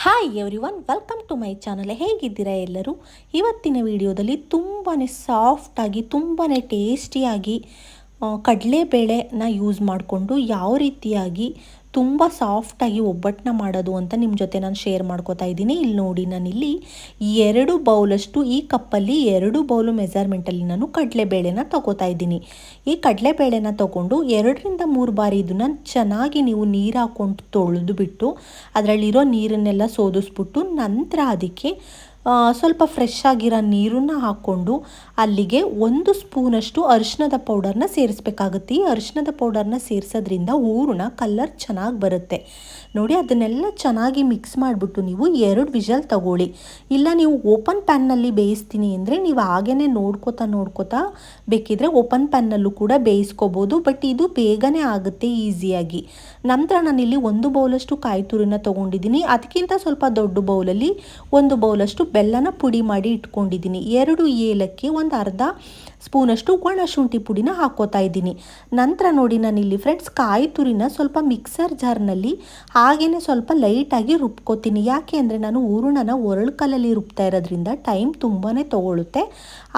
Hi everyone welcome to my channel ಹೇಗಿದ್ದೀರಾ ಎಲ್ಲರೂ? ಇವತ್ತಿನ ವಿಡಿಯೋದಲ್ಲಿ ತುಂಬಾ ಸಾಫ್ಟಾಗಿ ತುಂಬಾ ಟೇಸ್ಟಿಯಾಗಿ ಕಡಲೆಬೇಳೆನ ಯೂಸ್ ಮಾಡಿಕೊಂಡು ಯಾವ ರೀತಿಯಾಗಿ ತುಂಬ ಸಾಫ್ಟಾಗಿ ಒಬ್ಬಟ್ಟನ್ನ ಮಾಡೋದು ಅಂತ ನಿಮ್ಮ ಜೊತೆ ನಾನು ಶೇರ್ ಮಾಡ್ಕೋತಾ ಇದ್ದೀನಿ. ಇಲ್ಲಿ ನೋಡಿ ನಾನಿಲ್ಲಿ ಎರಡು ಬೌಲಷ್ಟು, ಈ ಕಪ್ಪಲ್ಲಿ ಎರಡು ಬೌಲು ಮೆಜರ್ಮೆಂಟಲ್ಲಿ ನಾನು ಕಡಲೆಬೇಳೆನ ತಗೋತಾ ಇದ್ದೀನಿ. ಈ ಕಡಲೆಬೇಳೆನ ತಗೊಂಡು ಎರಡರಿಂದ ಮೂರು ಬಾರಿ ಇದನ್ನು ಚೆನ್ನಾಗಿ ನೀವು ನೀರು ಹಾಕ್ಕೊಂಡು ತೊಳೆದು ಬಿಟ್ಟು ಅದರಲ್ಲಿರೋ ನೀರನ್ನೆಲ್ಲ ಸೋದಿಸ್ಬಿಟ್ಟು ನಂತರ ಅದಕ್ಕೆ ಸ್ವಲ್ಪ ಫ್ರೆಶ್ ಆಗಿರೋ ನೀರನ್ನು ಹಾಕ್ಕೊಂಡು ಅಲ್ಲಿಗೆ ಒಂದು ಸ್ಪೂನಷ್ಟು ಅರಿಶಿಣದ ಪೌಡರ್ನ ಸೇರಿಸ್ಬೇಕಾಗುತ್ತೆ. ಈ ಅರಿಶಿನದ ಪೌಡರ್ನ ಸೇರಿಸೋದ್ರಿಂದ ಹೂರಣ ಕಲರ್ ಚೆನ್ನಾಗಿ ಬರುತ್ತೆ. ನೋಡಿ, ಅದನ್ನೆಲ್ಲ ಚೆನ್ನಾಗಿ ಮಿಕ್ಸ್ ಮಾಡಿಬಿಟ್ಟು ನೀವು ಎರಡು ವಿಷಲ್ ತಗೊಳ್ಳಿ. ಇಲ್ಲ, ನೀವು ಓಪನ್ ಪ್ಯಾನ್ನಲ್ಲಿ ಬೇಯಿಸ್ತೀನಿ ಅಂದರೆ ನೀವು ಹಾಗೇ ನೋಡ್ಕೋತಾ ನೋಡ್ಕೋತಾ ಬೇಕಿದ್ರೆ ಓಪನ್ ಪ್ಯಾನ್ನಲ್ಲೂ ಕೂಡ ಬೇಯಿಸ್ಕೋಬೋದು. ಬಟ್ ಇದು ಬೇಗನೆ ಆಗುತ್ತೆ ಈಸಿಯಾಗಿ ನಂತರ ನಾನಿಲ್ಲಿ ಒಂದು ಬೌಲಷ್ಟು ಕಾಯಿ ತುರಿನ ತೊಗೊಂಡಿದ್ದೀನಿ. ಅದಕ್ಕಿಂತ ಸ್ವಲ್ಪ ದೊಡ್ಡ ಬೌಲಲ್ಲಿ ಒಂದು ಬೌಲಷ್ಟು ಬೆಲ್ಲನ ಪುಡಿ ಮಾಡಿ ಇಟ್ಕೊಂಡಿದ್ದೀನಿ. ಎರಡು ಏಲಕ್ಕಿ ಒಂದು ಅರ್ಧ ಸ್ಪೂನಷ್ಟು ಒಣ ಶುಂಠಿ ಪುಡಿನ ಹಾಕೋತಾ ಇದ್ದೀನಿ. ನಂತರ ನೋಡಿ ನಾನಿಲ್ಲಿ ಫ್ರೆಂಡ್ಸ್ ಕಾಯಿ ತುರಿನ ಸ್ವಲ್ಪ ಮಿಕ್ಸರ್ ಜಾರ್ನಲ್ಲಿ ಹಾಗೇನೆ ಸ್ವಲ್ಪ ಲೈಟಾಗಿ ರುಬ್ಕೋತೀನಿ. ಯಾಕೆ ಅಂದರೆ ನಾನು ಹೂರಣನ ಒರಳು ಕಲ್ಲಲ್ಲಿ ರುಬ್ತಾ ಇರೋದ್ರಿಂದ ಟೈಮ್ ತುಂಬಾ ತೊಗೊಳುತ್ತೆ.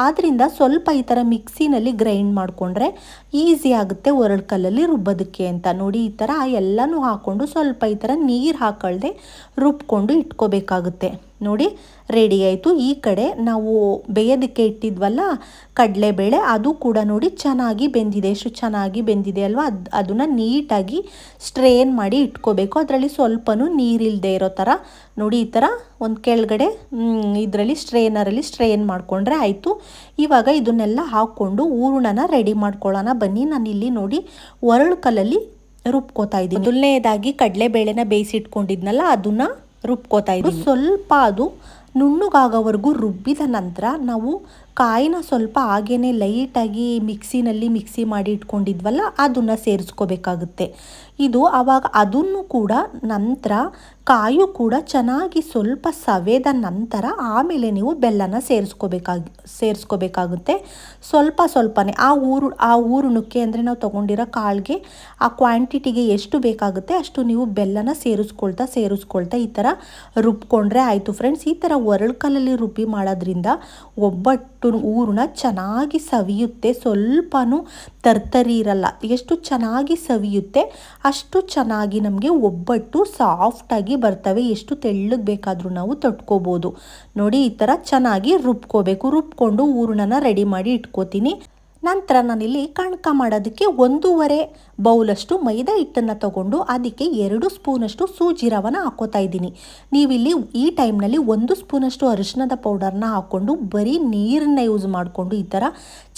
ಆದ್ದರಿಂದ ಸ್ವಲ್ಪ ಈ ಥರ ಮಿಕ್ಸಿನಲ್ಲಿ ಗ್ರೈಂಡ್ ಮಾಡಿಕೊಂಡ್ರೆ ಈಸಿ ಆಗುತ್ತೆ ಒರಳು ಕಲ್ಲಲ್ಲಿ ರುಬ್ಬೋದಕ್ಕೆ ಅಂತ. ನೋಡಿ ಈ ಥರ ಎಲ್ಲನೂ ಹಾಕ್ಕೊಂಡು ಸ್ವಲ್ಪ ಈ ಥರ ನೀರು ಹಾಕೊಳ್ದೆ ರುಬ್ಕೊಂಡು ಇಟ್ಕೋಬೇಕಾಗುತ್ತೆ. ನೋಡಿ ರೆಡಿ ಆಯಿತು. ಈ ಕಡೆ ನಾವು ಬೇಯೋದಕ್ಕೆ ಇಟ್ಟಿದ್ವಲ್ಲ ಕಡಲೆಬೇಳೆ ಅದು ಕೂಡ ನೋಡಿ ಚೆನ್ನಾಗಿ ಬೆಂದಿದೆ. ಎಷ್ಟು ಚೆನ್ನಾಗಿ ಬೆಂದಿದೆ ಅಲ್ವಾ? ಅದು ಅದನ್ನು ನೀಟಾಗಿ ಸ್ಟ್ರೇನ್ ಮಾಡಿ ಇಟ್ಕೋಬೇಕು. ಅದರಲ್ಲಿ ಸ್ವಲ್ಪನೂ ನೀರಿಲ್ಲದೆ ಇರೋ ಥರ ನೋಡಿ ಈ ಥರ ಒಂದು ಕೆಳಗಡೆ ಇದರಲ್ಲಿ ಸ್ಟ್ರೇನರಲ್ಲಿ ಸ್ಟ್ರೇನ್ ಮಾಡಿಕೊಂಡ್ರೆ ಆಯಿತು. ಇವಾಗ ಇದನ್ನೆಲ್ಲ ಹಾಕ್ಕೊಂಡು ಹೂರಣನ ರೆಡಿ ಮಾಡ್ಕೊಳ್ಳೋಣ. ಬನ್ನಿ, ನಾನು ಇಲ್ಲಿ ನೋಡಿ ಒರಳು ಕಲ್ಲಲ್ಲಿ ರುಬ್ಕೋತಾ ಇದ್ದೀನಿ. ಮೊದಲನೇದಾಗಿ ಕಡಲೆಬೇಳೆನ ಬೇಯಿಸಿಟ್ಕೊಂಡಿದ್ನಲ್ಲ, ಅದನ್ನ ರುಬ್ಕೋತಾ ಇದ್ದೀನಿ. ಸ್ವಲ್ಪ ಅದು ನುಣ್ಣಗಾಗೋವರೆಗೂ ರುಬ್ಬಿದ ನಂತರ ನಾವು ಕಾಯಿನ ಸ್ವಲ್ಪ ಹಾಗೇ ಲೈಟಾಗಿ ಮಿಕ್ಸಿನಲ್ಲಿ ಮಿಕ್ಸಿ ಮಾಡಿ ಇಟ್ಕೊಂಡಿದ್ವಲ್ಲ, ಅದನ್ನು ಸೇರಿಸ್ಕೋಬೇಕಾಗುತ್ತೆ. ಇದು ಆವಾಗ ಅದನ್ನು ಕೂಡ ನಂತರ ಕಾಯು ಕೂಡ ಚೆನ್ನಾಗಿ ಸ್ವಲ್ಪ ಸವೆದ ನಂತರ ಆಮೇಲೆ ನೀವು ಬೆಲ್ಲನ ಸೇರಿಸ್ಕೋಬೇಕಾಗಿ ಸೇರಿಸ್ಕೋಬೇಕಾಗುತ್ತೆ. ಸ್ವಲ್ಪ ಸ್ವಲ್ಪನೇ ಆ ಊರು, ಆ ಊರುಣಕ್ಕೆ ಅಂದರೆ ನಾವು ತೊಗೊಂಡಿರೋ ಕಾಳಿಗೆ ಆ ಕ್ವಾಂಟಿಟಿಗೆ ಎಷ್ಟು ಬೇಕಾಗುತ್ತೆ ಅಷ್ಟು ನೀವು ಬೆಲ್ಲನ ಸೇರಿಸ್ಕೊಳ್ತಾ ಸೇರಿಸ್ಕೊಳ್ತಾ ಈ ಥರ ರುಬ್ಕೊಂಡ್ರೆ ಆಯಿತು. ಫ್ರೆಂಡ್ಸ್ ಈ ಥರ ಒರಳು ಕಲ್ಲಲ್ಲಿ ರುಬ್ಬಿ ಮಾಡೋದ್ರಿಂದ ಒಬ್ಬಟ್ಟು ಊರಣ ಚೆನ್ನಾಗಿ ಸವಿಯುತ್ತೆ. ಸ್ವಲ್ಪನೂ ತರ್ತರಿ ಇರಲ್ಲ. ಎಷ್ಟು ಚೆನ್ನಾಗಿ ಸವಿಯುತ್ತೆ, ಅಷ್ಟು ಚೆನ್ನಾಗಿ ನಮಗೆ ಒಬ್ಬಟ್ಟು ಸಾಫ್ಟಾಗಿ ಬರ್ತವೆ. ಎಷ್ಟು ತೆಳ್ಳಗೆ ಬೇಕಾದರೂ ನಾವು ತಟ್ಕೋಬೋದು. ನೋಡಿ, ಈ ಥರ ಚೆನ್ನಾಗಿ ರುಬ್ಕೋಬೇಕು. ರುಬ್ಕೊಂಡು ಹೂರಣನ ರೆಡಿ ಮಾಡಿ ಇಟ್ಕೋತೀನಿ. ನಂತರ ನಾನಿಲ್ಲಿ ಕಣಕ ಮಾಡೋದಕ್ಕೆ ಒಂದೂವರೆ ಬೌಲಷ್ಟು ಮೈದಾ ಹಿಟ್ಟನ್ನು ತಗೊಂಡು ಅದಕ್ಕೆ ಎರಡು ಸ್ಪೂನಷ್ಟು ಸೂಜಿ ರವನ ಹಾಕೋತಾ ಇದ್ದೀನಿ. ನೀವಿಲ್ಲಿ ಈ ಟೈಮ್ನಲ್ಲಿ ಒಂದು ಸ್ಪೂನಷ್ಟು ಅರಿಶಿಣದ ಪೌಡರ್ನ ಹಾಕ್ಕೊಂಡು ಬರೀ ನೀರನ್ನ ಯೂಸ್ ಮಾಡಿಕೊಂಡು ಈ ಥರ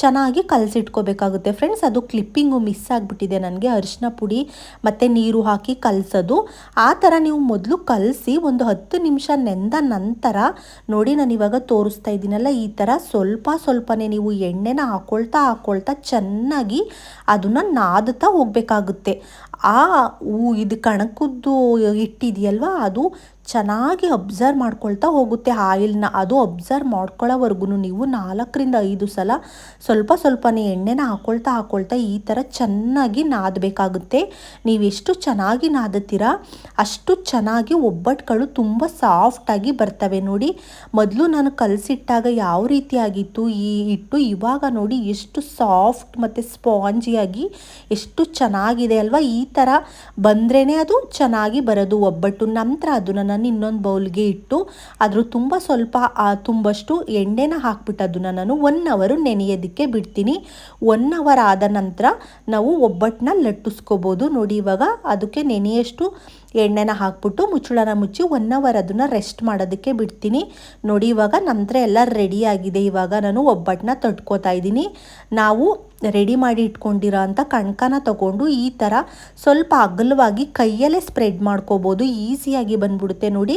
ಚೆನ್ನಾಗಿ ಕಲಸಿಟ್ಕೋಬೇಕಾಗುತ್ತೆ. ಫ್ರೆಂಡ್ಸ್ ಅದು ಕ್ಲಿಪ್ಪಿಂಗು ಮಿಸ್ ಆಗಿಬಿಟ್ಟಿದೆ ನನಗೆ, ಅರಿಶಿನ ಪುಡಿ ಮತ್ತು ನೀರು ಹಾಕಿ ಕಲಸೋದು. ಆ ಥರ ನೀವು ಮೊದಲು ಕಲಸಿ ಒಂದು ಹತ್ತು ನಿಮಿಷ ನೆಂದ ನಂತರ ನೋಡಿ ನಾನು ಇವಾಗ ತೋರಿಸ್ತಾ ಇದ್ದೀನಲ್ಲ, ಈ ಥರ ಸ್ವಲ್ಪ ಸ್ವಲ್ಪನೇ ನೀವು ಎಣ್ಣೆನ ಹಾಕ್ಕೊಳ್ತಾ ಹಾಕ್ಕೊಳ್ತಾ ಚೆನ್ನಾಗಿ ಅದನ್ನು ನಾದುತ್ತಾ ಹೋಗಬೇಕಾಗುತ್ತೆ. ಆ ಇದು ಕಣಕದ್ದು ಹಿಟ್ಟಿದೆಯಲ್ವ, ಅದು ಚೆನ್ನಾಗಿ ಅಬ್ಸರ್ವ್ ಮಾಡ್ಕೊಳ್ತಾ ಹೋಗುತ್ತೆ ಆಯಿಲ್ನ. ಅದು ಅಬ್ಸರ್ವ್ ಮಾಡ್ಕೊಳ್ಳೋವರೆಗೂ ನೀವು ನಾಲ್ಕರಿಂದ ಐದು ಸಲ ಸ್ವಲ್ಪ ಸ್ವಲ್ಪನೇ ಎಣ್ಣೆನ ಹಾಕ್ಕೊಳ್ತಾ ಹಾಕ್ಕೊಳ್ತಾ ಈ ಥರ ಚೆನ್ನಾಗಿ ನಾದಬೇಕಾಗುತ್ತೆ. ನೀವೆಷ್ಟು ಚೆನ್ನಾಗಿ ನಾದುತ್ತೀರಾ, ಅಷ್ಟು ಚೆನ್ನಾಗಿ ಒಬ್ಬಟ್ಟುಗಳು ತುಂಬ ಸಾಫ್ಟಾಗಿ ಬರ್ತವೆ. ನೋಡಿ, ಮೊದಲು ನಾನು ಕಲಸಿಟ್ಟಾಗ ಯಾವ ರೀತಿಯಾಗಿತ್ತು ಈ ಹಿಟ್ಟು ಇವಾಗ ನೋಡಿ ಎಷ್ಟು ಸಾಫ್ಟ್ ಮತ್ತು ಸ್ಪಾಂಜಿಯಾಗಿ ಎಷ್ಟು ಚೆನ್ನಾಗಿದೆ ಅಲ್ವಾ? ಈ ಥರ ಬಂದ್ರೇ ಅದು ಚೆನ್ನಾಗಿ ಬರೋದು ಒಬ್ಬಟ್ಟು. ನಂತರ ಅದನ್ನು ನಾನು ಇನ್ನೊಂದು ಬೌಲ್ಗೆ ಇಟ್ಟು ಅದ್ರ ತುಂಬ ಸ್ವಲ್ಪ ತುಂಬಷ್ಟು ಎಣ್ಣೆನ ಹಾಕ್ಬಿಟ್ಟು ಅದನ್ನು ನಾನು ಒನ್ ಅವರು ನೆನೆಯೋದಕ್ಕೆ ಬಿಡ್ತೀನಿ. ಒನ್ ಅವರ್ ಆದ ನಂತರ ನಾವು ಒಬ್ಬಟ್ಟನ್ನ ಲಟ್ಟಿಸ್ಕೋಬೋದು. ನೋಡಿ ಇವಾಗ ಅದಕ್ಕೆ ನೆನೆಯಷ್ಟು ಎಣ್ಣೆನ ಹಾಕ್ಬಿಟ್ಟು ಮುಚ್ಚಳನ ಮುಚ್ಚಿ ಒನ್ ಅವರ್ ಅದನ್ನು ರೆಸ್ಟ್ ಮಾಡೋದಕ್ಕೆ ಬಿಡ್ತೀನಿ. ನೋಡಿ ಇವಾಗ ನಂತರ ಎಲ್ಲ ರೆಡಿ ಆಗಿದೆ. ಇವಾಗ ನಾನು ಒಬ್ಬಟ್ಟನ್ನ ತಟ್ಕೋತಾ ಇದ್ದೀನಿ. ನಾವು ರೆಡಿ ಮಾಡಿ ಇಟ್ಕೊಂಡಿರೋ ಅಂಥ ಕಣ್ಕನ ತಗೊಂಡು ಈ ಥರ ಸ್ವಲ್ಪ ಅಗಲವಾಗಿ ಕೈಯಲ್ಲೇ ಸ್ಪ್ರೆಡ್ ಮಾಡ್ಕೋಬೋದು. ಈಸಿಯಾಗಿ ಬಂದ್ಬಿಡುತ್ತೆ ನೋಡಿ.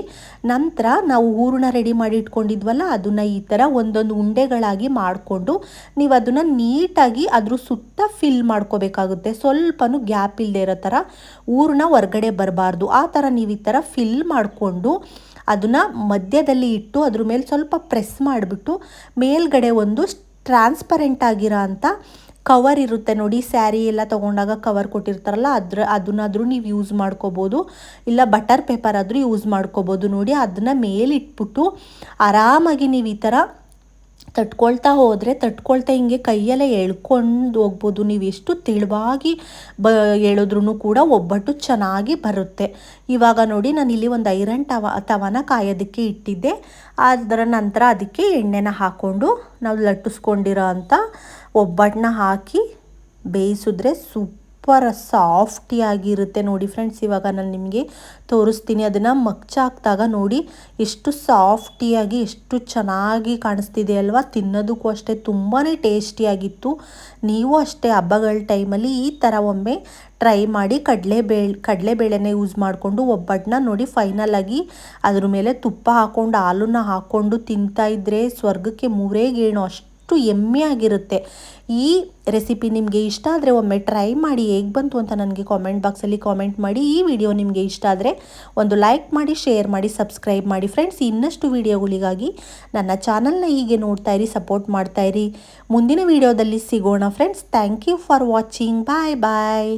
ನಂತರ ನಾವು ಹೂರಣ ರೆಡಿ ಮಾಡಿ ಇಟ್ಕೊಂಡಿದ್ವಲ್ಲ, ಅದನ್ನು ಈ ಥರ ಒಂದೊಂದು ಉಂಡೆಗಳಾಗಿ ಮಾಡಿಕೊಂಡು ನೀವು ಅದನ್ನು ನೀಟಾಗಿ ಅದ್ರ ಸುತ್ತ ಫಿಲ್ ಮಾಡ್ಕೋಬೇಕಾಗುತ್ತೆ. ಸ್ವಲ್ಪನೂ ಗ್ಯಾಪ್ ಇಲ್ಲದೆ ಇರೋ ಥರ ಊರನ್ನ ಹೊರಗಡೆ ಬರಬಾರ್ದು. ಆ ಥರ ನೀವು ಈ ಥರ ಫಿಲ್ ಮಾಡಿಕೊಂಡು ಅದನ್ನು ಮಧ್ಯದಲ್ಲಿ ಇಟ್ಟು ಅದ್ರ ಮೇಲೆ ಸ್ವಲ್ಪ ಪ್ರೆಸ್ ಮಾಡಿಬಿಟ್ಟು ಮೇಲ್ಗಡೆ ಒಂದು ಟ್ರಾನ್ಸ್ಪರೆಂಟ್ ಆಗಿರೋ ಅಂಥ ಕವರ್ ಇರುತ್ತೆ ನೋಡಿ ಸ್ಯಾರಿ ಎಲ್ಲ ತೊಗೊಂಡಾಗ ಕವರ್ ಕೊಟ್ಟಿರ್ತಾರಲ್ಲ, ಅದ್ರ, ಅದನ್ನಾದರೂ ನೀವು ಯೂಸ್ ಮಾಡ್ಕೋಬೋದು. ಇಲ್ಲ ಬಟರ್ ಪೇಪರ್ ಆದರೂ ಯೂಸ್ ಮಾಡ್ಕೋಬೋದು ನೋಡಿ, ಅದನ್ನ ಮೇಲಿಟ್ಬಿಟ್ಟು ಆರಾಮಾಗಿ ನೀವು ಈ ಥರ ತಟ್ಕೊಳ್ತಾ ಹೋದರೆ, ತಟ್ಕೊಳ್ತಾ ಹಿಂಗೆ ಕೈಯಲ್ಲೇ ಎಳ್ಕೊಂಡು ಹೋಗ್ಬೋದು. ನೀವು ಎಷ್ಟು ತೆಳುವಾಗಿ ಬ ಎಳೆದ್ರೂ ಕೂಡ ಒಬ್ಬಟ್ಟು ಚೆನ್ನಾಗಿ ಬರುತ್ತೆ. ಇವಾಗ ನೋಡಿ, ನಾನು ಇಲ್ಲಿ ಒಂದು ಐರನ್ ಟವ ತವನ ಕಾಯೋದಕ್ಕೆ ಇಟ್ಟಿದ್ದೆ. ಅದರ ನಂತರ ಅದಕ್ಕೆ ಎಣ್ಣೆನ ಹಾಕ್ಕೊಂಡು ನಾವು ಲಟ್ಟಿಸ್ಕೊಂಡಿರೋ ಅಂಥ ಒಬ್ಬಟ್ಟನ್ನ ಹಾಕಿ ಬೇಯಿಸಿದ್ರೆ ಸೂಪರ್ ಸಾಫ್ಟಿಯಾಗಿರುತ್ತೆ ನೋಡಿ ಫ್ರೆಂಡ್ಸ್. ಇವಾಗ ನಾನು ನಿಮಗೆ ತೋರಿಸ್ತೀನಿ. ಅದನ್ನು ಮಗ್ಚಾಕ್ದಾಗ ನೋಡಿ ಎಷ್ಟು ಸಾಫ್ಟಿಯಾಗಿ, ಎಷ್ಟು ಚೆನ್ನಾಗಿ ಕಾಣಿಸ್ತಿದೆ ಅಲ್ವಾ? ತಿನ್ನೋದಕ್ಕೂ ಅಷ್ಟೇ ತುಂಬಾ ಟೇಸ್ಟಿಯಾಗಿತ್ತು. ನೀವು ಅಷ್ಟೇ ಹಬ್ಬಗಳ ಟೈಮಲ್ಲಿ ಈ ಥರ ಒಮ್ಮೆ ಟ್ರೈ ಮಾಡಿ ಕಡಲೆಬೇಳೆ ಕಡಲೆಬೇಳೆನೇ ಯೂಸ್ ಮಾಡಿಕೊಂಡು ಒಬ್ಬಟ್ಟನ್ನ ನೋಡಿ ಫೈನಲ್ ಆಗಿ ಅದ್ರ ಮೇಲೆ ತುಪ್ಪ ಹಾಕ್ಕೊಂಡು ಹಾಲನ್ನ ಹಾಕ್ಕೊಂಡು ತಿಂತಾ ಇದ್ದರೆ ಸ್ವರ್ಗಕ್ಕೆ ಮೂರೇ ಗೇಣು ಅಷ್ಟು. ಅಷ್ಟು ಎಮ್ಮೆ ಆಗಿರುತ್ತೆ. ಈ ರೆಸಿಪಿ ನಿಮಗೆ ಇಷ್ಟ ಆದರೆ ಒಮ್ಮೆ ಟ್ರೈ ಮಾಡಿ ಹೇಗೆ ಬಂತು ಅಂತ ನನಗೆ ಕಾಮೆಂಟ್ ಬಾಕ್ಸಲ್ಲಿ ಕಾಮೆಂಟ್ ಮಾಡಿ. ಈ ವಿಡಿಯೋ ನಿಮಗೆ ಇಷ್ಟ ಆದರೆ ಒಂದು ಲೈಕ್ ಮಾಡಿ ಶೇರ್ ಮಾಡಿ ಸಬ್ಸ್ಕ್ರೈಬ್ ಮಾಡಿ. ಫ್ರೆಂಡ್ಸ್ ಇನ್ನಷ್ಟು ವಿಡಿಯೋಗಳಿಗಾಗಿ ನನ್ನ ಚಾನಲ್ನ ಹೀಗೆ ನೋಡ್ತಾ ಇರಿ ಸಪೋರ್ಟ್ ಮಾಡ್ತಾ ಇರಿ. ಮುಂದಿನ ವಿಡಿಯೋದಲ್ಲಿ ಸಿಗೋಣ friends thank you for watching bye bye